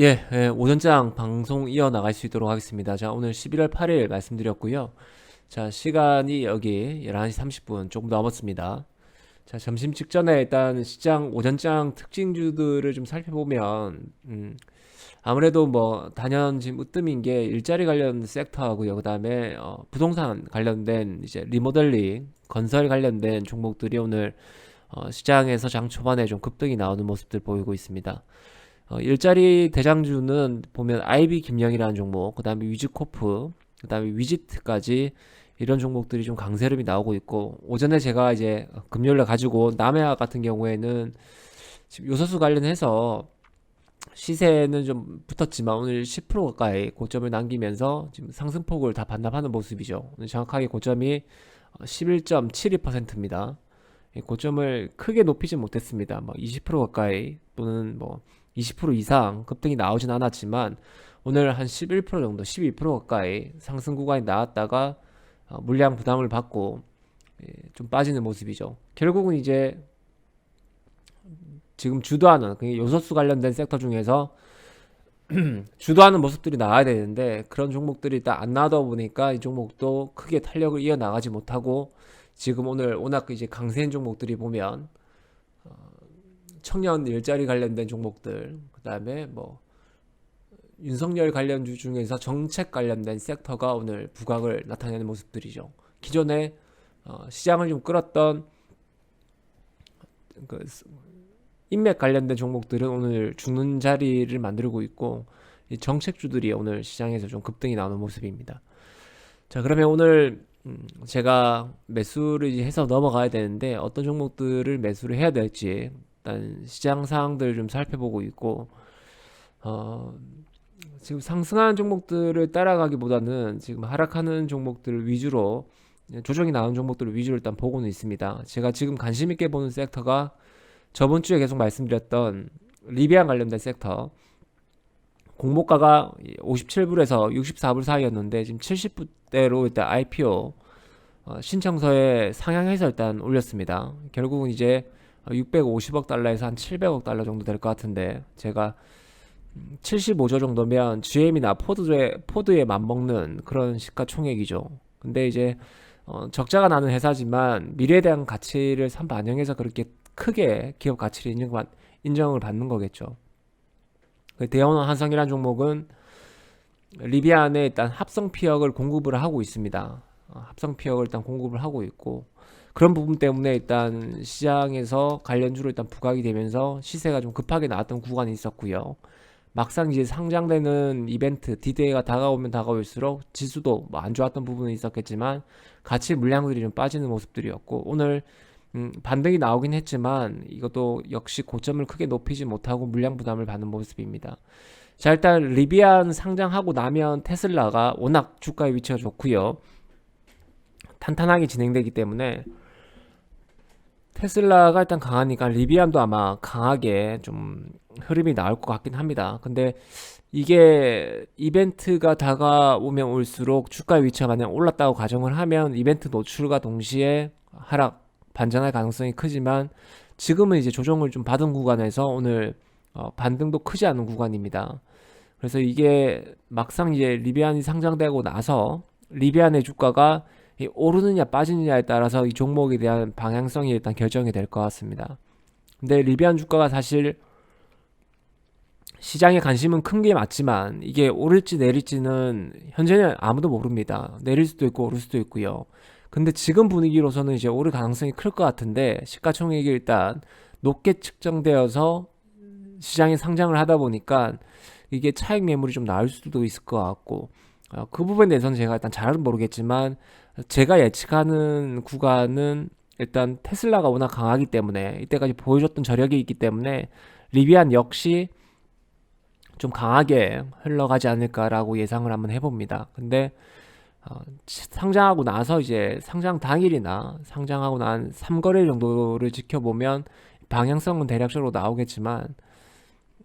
예, 예, 오전장 방송 이어나갈 수 있도록 하겠습니다. 자, 오늘 11월 8일 말씀드렸고요. 자, 시간이 여기 11시 30분 조금 넘었습니다. 자, 점심 직전에 일단 시장 오전장 특징주들을 좀 살펴보면, 음, 아무래도 뭐 단연 지금 으뜸인 게 일자리 관련 섹터하고요. 그 다음에 어, 부동산 관련된 이제 리모델링, 건설 관련된 종목들이 오늘 어, 시장에서 장 초반에 좀 급등이 나오는 모습들 보이고 있습니다. 어, 일자리 대장주는 보면 아이비 김영이라는 종목, 그 다음에 위즈코프, 그 다음에 위지트까지 이런 종목들이 좀 강세름이 나오고 있고 오전에 제가 이제 금요일에 가지고 남해화 같은 경우에는 지금 요소수 관련해서 시세는 좀 붙었지만 오늘 10% 가까이 고점을 남기면서 지금 상승폭을 다 반납하는 모습이죠. 오늘 정확하게 고점이 11.72%입니다. 고점을 크게 높이지 못했습니다. 뭐20% 가까이 또는 뭐 20% 이상 급등이 나오진 않았지만 오늘 한 11% 정도, 12% 가까이 상승 구간이 나왔다가 어, 물량 부담을 받고 예, 좀 빠지는 모습이죠. 결국은 이제 지금 주도하는 그 요소수 관련된 섹터 중에서 주도하는 모습들이 나와야 되는데 그런 종목들이 딱안 나오다 보니까 이 종목도 크게 탄력을 이어 나가지 못하고 지금 오늘 워낙 이제 강세인 종목들이 보면 어, 청년 일자리 관련된 종목들 그 다음에 뭐 윤석열 관련 주 중에서 정책 관련된 섹터가 오늘 부각을 나타내는 모습들이죠. 기존에 어, 시장을 좀 끌었던 그 인맥 관련된 종목들은 오늘 죽는 자리를 만들고 있고 이 정책주들이 오늘 시장에서 좀 급등이 나오는 모습입니다. 자, 그러면 오늘 음, 제가 매수를 해서 넘어가야 되는데 어떤 종목들을 매수를 해야 될지 일단 시장 상황들 좀 살펴보고 있고 어, 지금 상승하는 종목들을 따라가기보다는 지금 하락하는 종목들 위주로 조정이 나온 종목들을 위주로 일단 보고는 있습니다. 제가 지금 관심 있게 보는 섹터가 저번 주에 계속 말씀드렸던 리비안 관련된 섹터 공모가가 57불에서 64불 사이였는데 지금 70불대로 일단 IPO 어, 신청서에 상향해서 일단 올렸습니다. 결국은 이제 650억 달러에서 한 700억 달러 정도 될 것 같은데 제가 75조 정도면 GM이나 포드에 포드에 맞먹는 그런 시가총액이죠. 근데 이제 어, 적자가 나는 회사지만 미래에 대한 가치를 산 반영해서 그렇게 크게 기업 가치를 인정, 인정을 받는 거겠죠. 그 대형원 한성이라는 종목은 리비안에 일단 합성 피혁을 공급을 하고 있습니다. 어, 합성 피혁을 일단 공급을 하고 있고 그런 부분 때문에 일단 시장에서 관련주로 일단 부각이 되면서 시세가 좀 급하게 나왔던 구간이 있었고요. 막상 이제 상장되는 이벤트 디데이가 다가오면 다가올수록 지수도 뭐 안 좋았던 부분은 있었겠지만 같이 물량들이 좀 빠지는 모습들이었고 오늘 음, 반등이 나오긴 했지만 이것도 역시 고점을 크게 높이지 못하고 물량 부담을 받는 모습입니다. 자 일단 리비안 상장하고 나면 테슬라가 워낙 주가의 위치가 좋고요. 탄탄하게 진행되기 때문에 테슬라가 일단 강하니까 리비안도 아마 강하게 좀 흐름이 나올 것 같긴 합니다. 근데 이게 이벤트가 다가오면 올수록 주가 위치가 만약 올랐다고 가정을 하면 이벤트 노출과 동시에 하락 반전할 가능성이 크지만 지금은 이제 조정을 좀 받은 구간에서 오늘 어, 반등도 크지 않은 구간입니다. 그래서 이게 막상 이제 리비안이 상장되고 나서 리비안의 주가가 오르느냐 빠지느냐에 따라서 이 종목에 대한 방향성이 일단 결정이 될 것 같습니다. 근데 리비안 주가가 사실 시장에 관심은 큰 게 맞지만 이게 오를지 내릴지는 현재는 아무도 모릅니다. 내릴 수도 있고 오를 수도 있고요. 근데 지금 분위기로서는 이제 오를 가능성이 클 것 같은데 시가총액이 일단 높게 측정되어서 시장에 상장을 하다 보니까 이게 차익 매물이 좀 나올 수도 있을 것 같고 어, 그 부분에 대해서는 제가 일단 잘은 모르겠지만 제가 예측하는 구간은 일단 테슬라가 워낙 강하기 때문에 이때까지 보여줬던 저력이 있기 때문에 리비안 역시 좀 강하게 흘러가지 않을까라고 예상을 한번 해봅니다. 근데 어, 상장하고 나서 이제 상장 당일이나 상장하고 난 3거래 정도를 지켜보면 방향성은 대략적으로 나오겠지만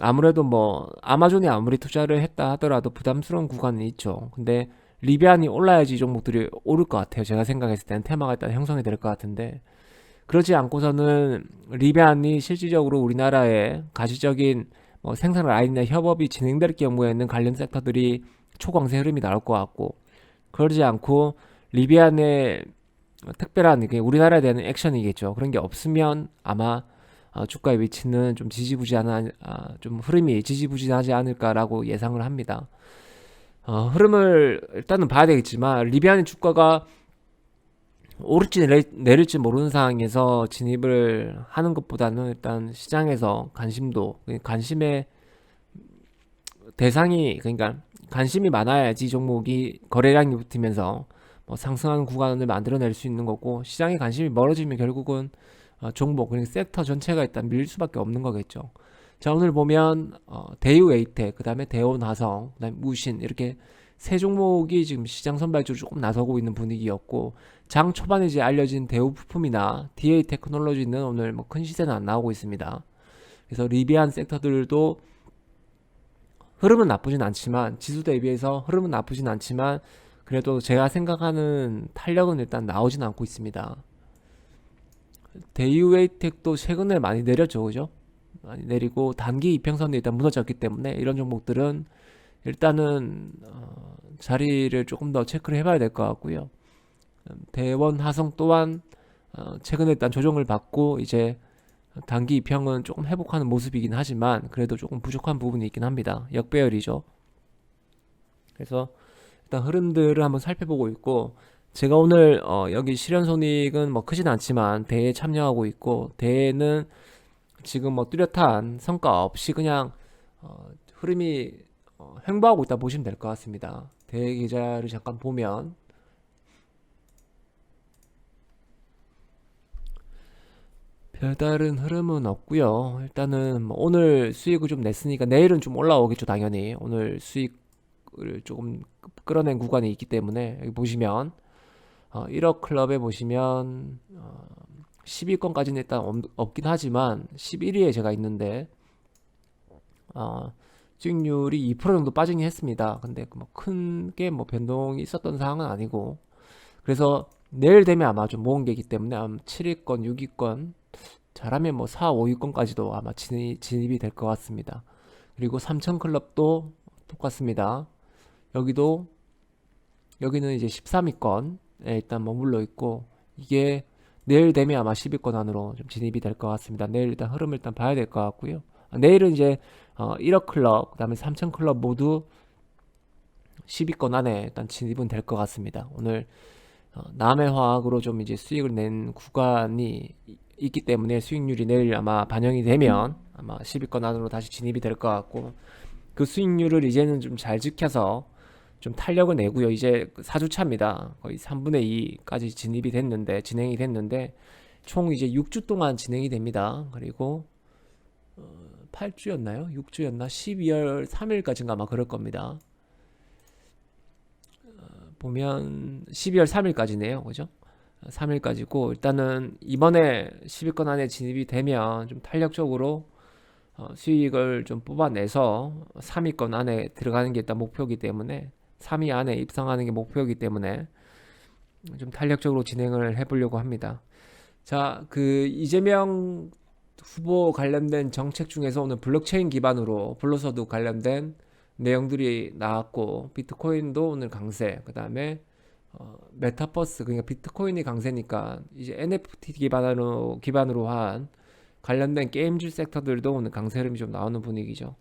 아무래도 뭐 아마존이 아무리 투자를 했다 하더라도 부담스러운 구간은 있죠. 근데 리비안이 올라야지 이 종목들이 오를 것 같아요. 제가 생각했을 때는 테마가 일단 형성이 될 것 같은데 그렇지 않고서는 리비안이 실질적으로 우리나라의 가시적인 뭐 생산 라인이나 협업이 진행될 경우에는 관련 섹터들이 초강세 흐름이 나올 것 같고 그러지 않고 리비아 내 특별한 게 우리나라에 대한 액션이겠죠. 그런 게 없으면 아마 어, 주가의 위치는 좀 지지부진한 아, 좀 흐름이 지지부진하지 않을까라고 예상을 합니다. 어, 흐름을 일단은 봐야 되겠지만 리비아의 주가가 오를지 내릴, 내릴지 모르는 상황에서 진입을 하는 것보다는 일단 시장에서 관심도 관심의 대상이 그러니까 관심이 많아야지 종목이 거래량이 붙으면서 뭐 상승하는 구간을 만들어낼 수 있는 거고 시장에 관심이 멀어지면 결국은 어, 종목 그러니까 섹터 전체가 일단 밀릴 수밖에 없는 거겠죠. 자 오늘 보면 어, 대유 에이텍 그다음에 대원 화성 그 다음에 무신 이렇게 세 종목이 지금 시장 선발주로 조금 나서고 있는 분위기였고 장 초반에 이제 알려진 대우 부품이나 DA 테크놀로지는 오늘 뭐 큰 시세는 안 나오고 있습니다. 그래서 리비안 섹터들도 흐름은 나쁘진 않지만 지수 대비해서 흐름은 나쁘진 않지만 그래도 제가 생각하는 탄력은 일단 나오진 않고 있습니다. 대유웨이텍도 최근에 많이 내렸죠, 그죠? 많이 내리고 단기 이평선이 일단 무너졌기 때문에 이런 종목들은 일단은 어, 자리를 조금 더 체크를 해봐야 될 것 같고요. 음, 대원 하성 또한 어, 최근에 일단 조정을 받고 이제 단기 이평은 조금 회복하는 모습이긴 하지만 그래도 조금 부족한 부분이 있긴 합니다. 역배열이죠. 그래서 일단 흐름들을 한번 살펴보고 있고 제가 오늘 어 여기 실현 손익은 뭐 크진 않지만 대회에 참여하고 있고 대회는 지금 뭐 뚜렷한 성과 없이 그냥 어 흐름이 어 횡보하고 있다 보시면 될 것 같습니다. 계좌를 잠깐 보면 별다른 흐름은 없고요. 일단은 뭐 오늘 수익을 좀 냈으니까 내일은 좀 올라오겠죠, 당연히. 오늘 수익을 조금 끌어낸 구간이 있기 때문에 여기 보시면 어, 1억 클럽에 보시면 어, 10위권까지는 일단 없, 긴 하지만 11위에 제가 있는데 어, 수익률이 2% 정도 빠지긴 했습니다. 근데 뭐 큰게 뭐 변동이 있었던 상황은 아니고 그래서 내일 되면 아마 좀 모은 게이기 때문에 아마 7위권, 6위권 잘하면 뭐 4, 5위권까지도 아마 진입, 진입이 될 것 같습니다. 그리고 3천 클럽도 똑같습니다. 여기도 여기는 이제 13위권에 일단 머물러 있고 이게 내일 되면 아마 10위권 안으로 좀 진입이 될 것 같습니다. 내일 일단 흐름을 일단 봐야 될 것 같고요. 아, 내일은 이제 어, 1억 클럽, 그다음에 3천 클럽 모두 10위권 안에 일단 진입은 될 것 같습니다. 오늘 어, 남의 화학으로 좀 이제 수익을 낸 구간이 있기 때문에 수익률이 내일 아마 반영이 되면 아마 10위권 안으로 다시 진입이 될 것 같고 그 수익률을 이제는 좀 잘 지켜서 좀 탄력을 내고요. 이제 그 4주차입니다. 거의 3분의 2까지 진입이 됐는데 진행이 됐는데 총 이제 6주 동안 진행이 됩니다. 그리고 어, 8주였나요? 6주였나? 12월 3일까지인가 아마 그럴 겁니다. 어, 보면 12월 3일까지네요. 그죠? 3일까지고 일단은 이번에 10위권 안에 진입이 되면 좀 탄력적으로 어, 수익을 좀 뽑아내서 3위권 안에 들어가는 게 일단 목표이기 때문에 3위 안에 입상하는 게 목표이기 때문에 좀 탄력적으로 진행을 해보려고 합니다. 자, 그 이재명 후보 관련된 정책 중에서 오늘 블록체인 기반으로 불로서도 관련된 내용들이 나왔고 비트코인도 오늘 강세, 그 다음에 어, 메타버스 그러니까 비트코인이 강세니까 이제 NFT 기반으로 기반으로 한 관련된 게임즈 섹터들도 오늘 강세 흐름이 좀 나오는 분위기죠.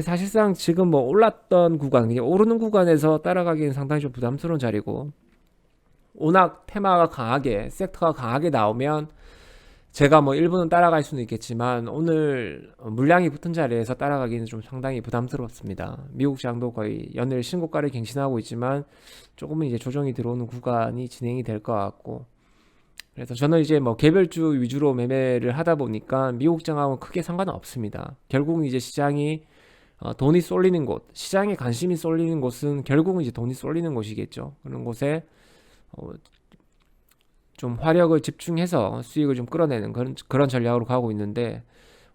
사실상 지금 뭐 올랐던 구간, 오르는 구간에서 따라가기는 상당히 좀 부담스러운 자리고 워낙 테마가 강하게 섹터가 강하게 나오면 제가 뭐 일부는 따라갈 수는 있겠지만 오늘 물량이 붙은 자리에서 따라가기는 좀 상당히 부담스럽습니다. 미국 장도 거의 연일 신고가를 갱신하고 있지만 조금은 이제 조정이 들어오는 구간이 진행이 될 것 같고 그래서 저는 이제 뭐 개별주 위주로 매매를 하다 보니까 미국 장하고 크게 상관은 없습니다. 결국은 이제 시장이 어, 돈이 쏠리는 곳, 시장에 관심이 쏠리는 곳은 결국은 이제 돈이 쏠리는 곳이겠죠. 그런 곳에 어, 좀 화력을 집중해서 수익을 좀 끌어내는 그런 그런 전략으로 가고 있는데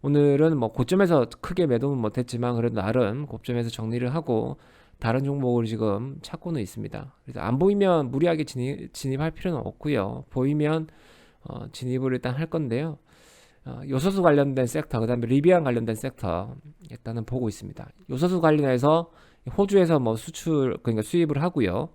오늘은 뭐 고점에서 크게 매도는 못했지만 그래도 나름 고점에서 정리를 하고 다른 종목을 지금 찾고는 있습니다. 그래서 안 보이면 무리하게 진입, 진입할 필요는 없고요. 보이면 어, 진입을 일단 할 건데요. 어, 요소수 관련된 섹터, 그 다음에 리비안 관련된 섹터 일단은 보고 있습니다. 요소수 관련해서 호주에서 뭐 수출 그러니까 수입을 하고요.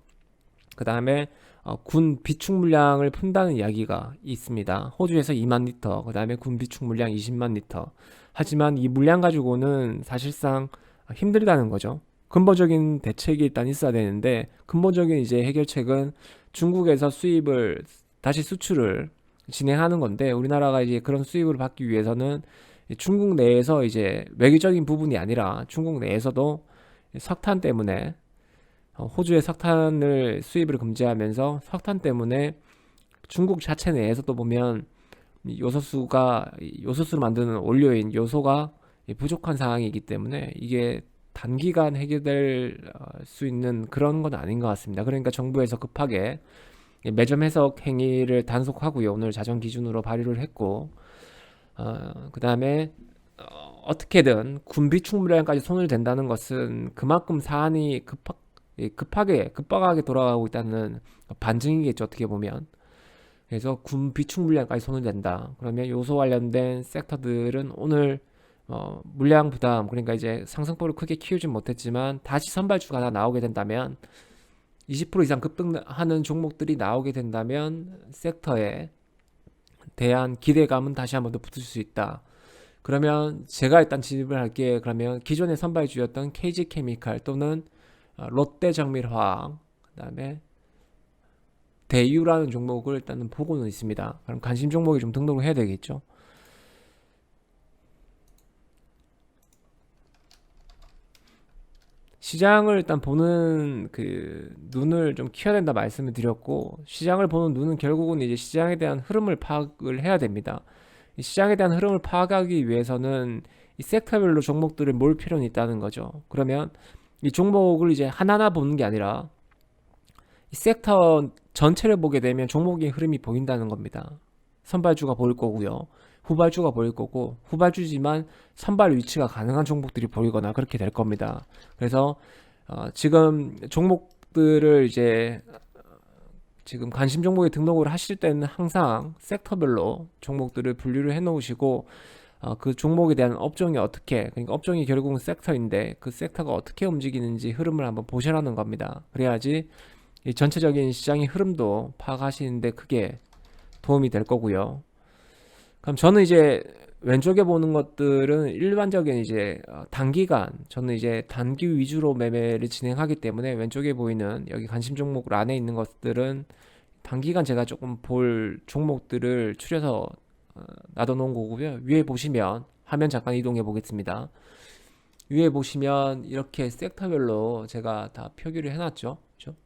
그 다음에 어, 군 비축 물량을 푼다는 이야기가 있습니다. 호주에서 2만 리터, 그 다음에 군 비축 물량 20만 리터. 하지만 이 물량 가지고는 사실상 힘들다는 거죠. 근본적인 대책이 일단 있어야 되는데 근본적인 이제 해결책은 중국에서 수입을 다시 수출을 진행하는 건데 우리나라가 이제 그런 수입을 받기 위해서는 중국 내에서 이제 외교적인 부분이 아니라 중국 내에서도 석탄 때문에 어, 호주의 석탄을 수입을 금지하면서 석탄 때문에 중국 자체 내에서도 보면 이 요소수가 이 요소수를 만드는 원료인 요소가 부족한 상황이기 때문에 이게 단기간 해결될 어, 수 있는 그런 건 아닌 것 같습니다. 그러니까 정부에서 급하게 매점 해석 행위를 단속하고요. 오늘 자정 기준으로 발의를 했고, 어, 그 다음에 어, 어떻게든 군비 충분량까지 손을 댄다는 것은 그만큼 사안이 급하, 예, 급하게 급박하게 돌아가고 있다는 반증이겠죠. 어떻게 보면. 그래서 군 비축 물량까지 손을 댄다. 그러면 요소 관련된 섹터들은 오늘 어, 물량 부담 그러니까 이제 상승폭을 크게 키우지 못했지만 다시 선발주가 하나 나오게 된다면 20% 이상 급등하는 종목들이 나오게 된다면 섹터에 대한 기대감은 다시 한 번 더 붙을 수 있다. 그러면 제가 일단 진입을 할게 그러면 기존의 선발주였던 KG케미칼 또는 어, 롯데 정밀화학 그다음에 대유라는 종목을 일단은 보고는 있습니다. 그럼 관심 종목이 좀 등록을 해야 되겠죠. 시장을 일단 보는 그 눈을 좀 키워야 된다 말씀을 드렸고 시장을 보는 눈은 결국은 이제 시장에 대한 흐름을 파악을 해야 됩니다. 이 시장에 대한 흐름을 파악하기 위해서는 이 섹터별로 종목들을 몰 필요는 있다는 거죠. 그러면 이 종목을 이제 하나하나 보는 게 아니라 이 섹터 전체를 보게 되면 종목의 흐름이 보인다는 겁니다. 선발주가 보일 거고요. 후발주가 보일 거고 후발주지만 선발 위치가 가능한 종목들이 보이거나 그렇게 될 겁니다. 그래서 어, 지금 종목들을 이제 지금 관심 종목에 등록을 하실 때는 항상 섹터별로 종목들을 분류를 해 놓으시고 어, 그 종목에 대한 업종이 어떻게 그러니까 업종이 결국은 섹터인데 그 섹터가 어떻게 움직이는지 흐름을 한번 보시라는 겁니다. 그래야지 이 전체적인 시장의 흐름도 파악하시는데 크게 도움이 될 거고요. 그럼 저는 이제 왼쪽에 보는 것들은 일반적인 이제 어, 단기간 저는 이제 단기 위주로 매매를 진행하기 때문에 왼쪽에 보이는 여기 관심 종목 안에 있는 것들은 단기간 제가 조금 볼 종목들을 추려서 어, 놔둬 놓은 거고요. 위에 보시면 화면 잠깐 이동해 보겠습니다. 위에 보시면 이렇게 섹터별로 제가 다 표기를 해놨죠. 그렇죠?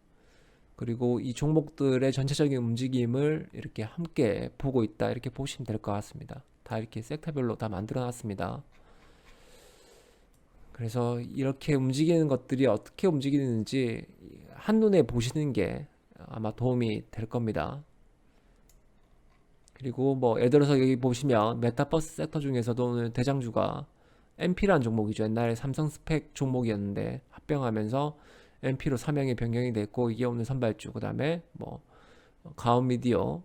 그리고 이 종목들의 전체적인 움직임을 이렇게 함께 보고 있다 이렇게 보시면 될 것 같습니다. 다 이렇게 섹터별로 다 만들어 놨습니다. 그래서 이렇게 움직이는 것들이 어떻게 움직이는지 한눈에 보시는 게 아마 도움이 될 겁니다. 그리고 뭐 예를 들어서 여기 보시면 메타버스 섹터 중에서도 오늘 대장주가 MP라는 종목이죠. 옛날에 삼성 스펙 종목이었는데 합병하면서 MP로 사명이 변경이 됐고 이게 오늘 선발주 그다음에 뭐 가온 미디어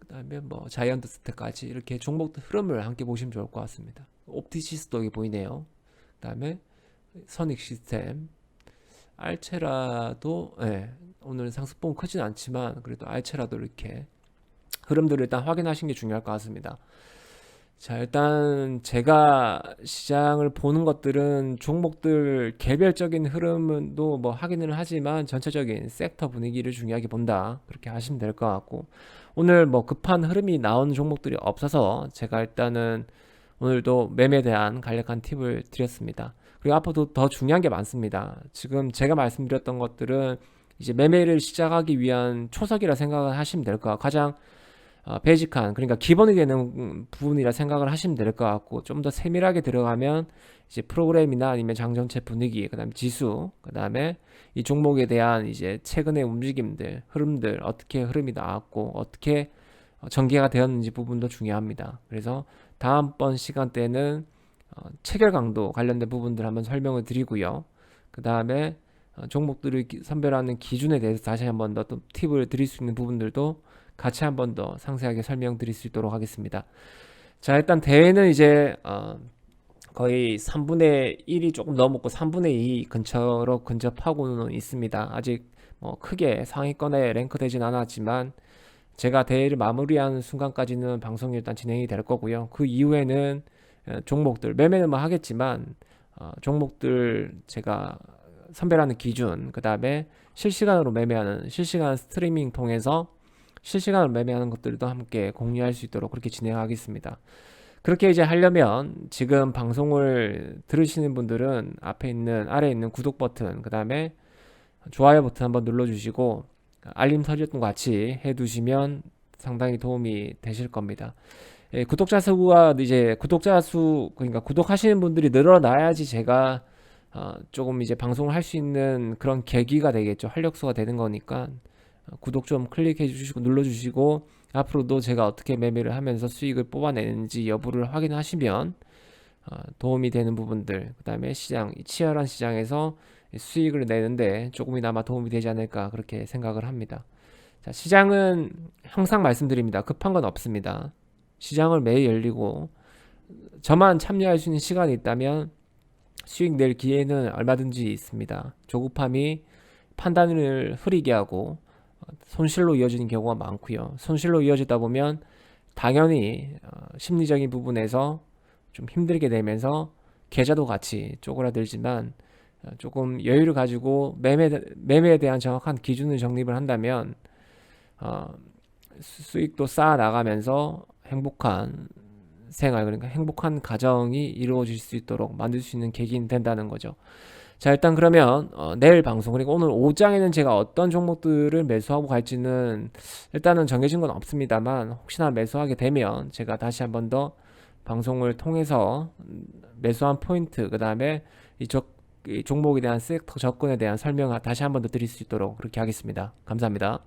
그다음에 뭐 자이언트 스택까지 이렇게 종목들 흐름을 함께 보시면 좋을 것 같습니다. 옵티시스도 여기 보이네요. 그다음에 선익 시스템 알체라도 예, 오늘 상승폭 크진 않지만 그래도 알체라도 이렇게 흐름들을 일단 확인하시는 게 중요할 것 같습니다. 자, 일단 제가 시장을 보는 것들은 종목들 개별적인 흐름도 뭐 확인을 하지만 전체적인 섹터 분위기를 중요하게 본다. 그렇게 하시면 될 것 같고 오늘 뭐 급한 흐름이 나오는 종목들이 없어서 제가 일단은 오늘도 매매에 대한 간략한 팁을 드렸습니다. 그리고 앞으로도 더 중요한 게 많습니다. 지금 제가 말씀드렸던 것들은 이제 매매를 시작하기 위한 초석이라 생각을 하시면 될것 같고 가장 어, 베이직한 그러니까 기본이 되는 부분이라 생각을 하시면 될 것 같고 좀 더 세밀하게 들어가면 이제 프로그램이나 아니면 장전체 분위기 그다음에 지수 그다음에 이 종목에 대한 이제 최근의 움직임들 흐름들 어떻게 흐름이 나왔고 어떻게 어, 전개가 되었는지 부분도 중요합니다. 그래서 다음번 시간대는 어, 체결 강도 관련된 부분들 한번 설명을 드리고요. 그 다음에 어, 종목들을 선별하는 기준에 대해서 다시 한번 더 또 팁을 드릴 수 있는 부분들도 같이 한 번 더 상세하게 설명드릴 수 있도록 하겠습니다. 자, 일단 대회는 이제 어, 거의 3분의 1이 조금 넘었고 3분의 2 근처로 근접하고는 있습니다. 아직 뭐 크게 상위권에 랭크되진 않았지만 제가 대회를 마무리하는 순간까지는 방송이 일단 진행이 될 거고요. 그 이후에는 어, 종목들 매매는 뭐 하겠지만 어, 종목들 제가 선별하는 기준, 그 다음에 실시간으로 매매하는 실시간 스트리밍 통해서 실시간으로 매매하는 것들도 함께 공유할 수 있도록 그렇게 진행하겠습니다. 그렇게 이제 하려면 지금 방송을 들으시는 분들은 앞에 있는 아래에 있는 구독 버튼, 그 다음에 좋아요 버튼 한번 눌러주시고 알림 설정도 같이 해두시면 상당히 도움이 되실 겁니다. 예, 구독자 수가 이제 구독자 수 그러니까 구독하시는 분들이 늘어나야지 제가 어, 조금 이제 방송을 할 수 있는 그런 계기가 되겠죠. 활력소가 되는 거니까 어, 구독 좀 클릭해 주시고 눌러 주시고 앞으로도 제가 어떻게 매매를 하면서 수익을 뽑아내는지 여부를 확인하시면 어, 도움이 되는 부분들 그다음에 시장 이 치열한 시장에서 수익을 내는데 조금이나마 도움이 되지 않을까 그렇게 생각을 합니다. 자, 시장은 항상 말씀드립니다. 급한 건 없습니다. 시장을 매일 열리고 저만 참여할 수 있는 시간이 있다면 수익 낼 기회는 얼마든지 있습니다. 조급함이 판단을 흐리게 하고 어, 손실로 이어지는 경우가 많고요. 손실로 이어지다 보면 당연히 어, 심리적인 부분에서 좀 힘들게 되면서 계좌도 같이 쪼그라들지만 어, 조금 여유를 가지고 매매 매매에 대한 정확한 기준을 정립을 한다면 어, 수- 수익도 쌓아 나가면서 행복한 생활 그러니까 행복한 가정이 이루어질 수 있도록 만들 수 있는 계기는 된다는 거죠. 자, 일단 그러면 어, 내일 방송 그리고 오늘 오장에는 제가 어떤 종목들을 매수하고 갈지는 일단은 정해진 건 없습니다만 혹시나 매수하게 되면 제가 다시 한 번 더 방송을 통해서 음, 매수한 포인트 그 다음에 이, 적, 이 종목에 대한 섹터 접근에 대한 설명 다시 한 번 더 드릴 수 있도록 그렇게 하겠습니다. 감사합니다.